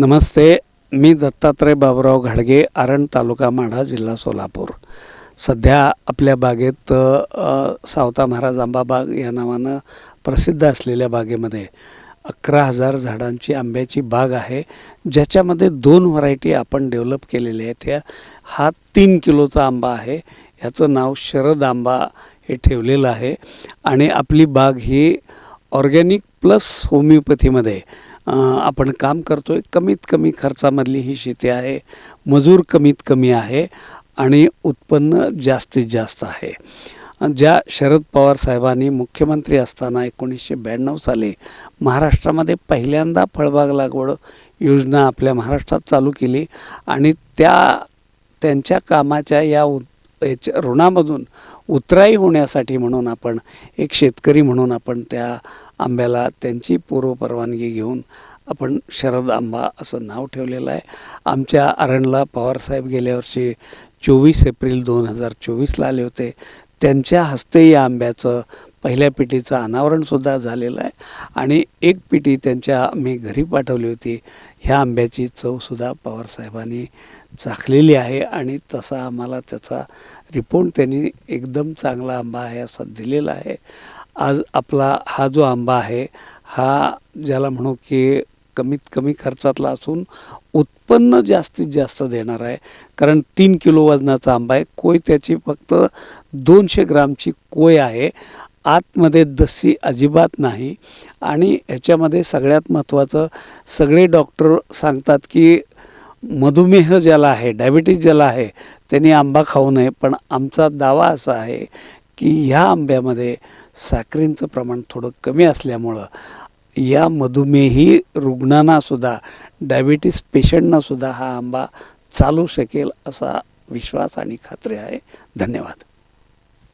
नमस्ते मी दत्तात्रय बाबुराव घाडगे आरण तालुका माढा जिल्हा सोलापूर. सध्या आपल्या बागेत सावता महाराज आंबा बाग या नावानं प्रसिद्ध असलेल्या बागेमध्ये अकरा हजार झाडांची आंब्याची बाग आहे ज्याच्यामध्ये दोन व्हरायटी आपण डेव्हलप केलेल्या आहेत. ह्या हा तीन किलोचा आंबा आहे ह्याचं नाव शरद आंबा हे ठेवलेलं आहे. आणि आपली बाग ही ऑर्गॅनिक प्लस होमिओपॅथीमध्ये आपण काम करतो आहे कमीत कमी खर्चामधली ही शेती आहे. मजूर कमीत कमी आहे आणि उत्पन्न जास्तीत जास्त आहे. ज्या शरद पवार साहेबांनी मुख्यमंत्री असताना एकोणीसशे ब्याण्णव साली महाराष्ट्रामध्ये पहिल्यांदा फळबाग लागवड योजना आपल्या महाराष्ट्रात चालू केली आणि त्या त्यांच्या कामाच्या या उ याच्या ऋणामधून उतराई होण्यासाठी म्हणून आपण एक शेतकरी म्हणून आपण त्या आंब्याला त्यांची पूर्वपरवानगी घेऊन आपण शरद आंबा असं नाव ठेवलेलं आहे. आमच्या अरणला पवारसाहेब गेल्या वर्षी चोवीस एप्रिल दोन हजार चोवीसला आले होते. त्यांच्या हस्ते या आंब्याचं पहिल्या पिटीचं अनावरणसुद्धा झालेलं आहे. आणि एक पिटी त्यांच्या मी घरी पाठवली होती. ह्या आंब्याची चवसुद्धा पवारसाहेबांनी चाखलेली आहे आणि तसा आम्हाला त्याचा रिपोर्ट त्यांनी एकदम चांगला आंबा आहे असा दिलेला आहे. आज आपला हा जो आंबा आहे हा ज्याला म्हणू की कमीत कमी खर्चातला असून उत् उत्पन्न जास्तीत जास्त देणार आहे. कारण तीन किलो वजनाचा आंबा आहे. कोय त्याची फक्त दोनशे ग्रामची कोय आहे. आतमध्ये दस्सी अजिबात नाही. आणि ह्याच्यामध्ये सगळ्यात महत्त्वाचं सगळे डॉक्टर सांगतात की मधुमेह ज्याला आहे डायबिटीज ज्याला आहे त्यांनी आंबा खाऊ नये. पण आमचा दावा असा आहे की ह्या आंब्यामध्ये साखरींचं प्रमाण थोडं कमी असल्यामुळं या मधुमेही रुग्णांनासुद्धा डायबिटीस पेशंटनासुद्धा हा आंबा चालू शकेल असा विश्वास आणि खात्री आहे. धन्यवाद.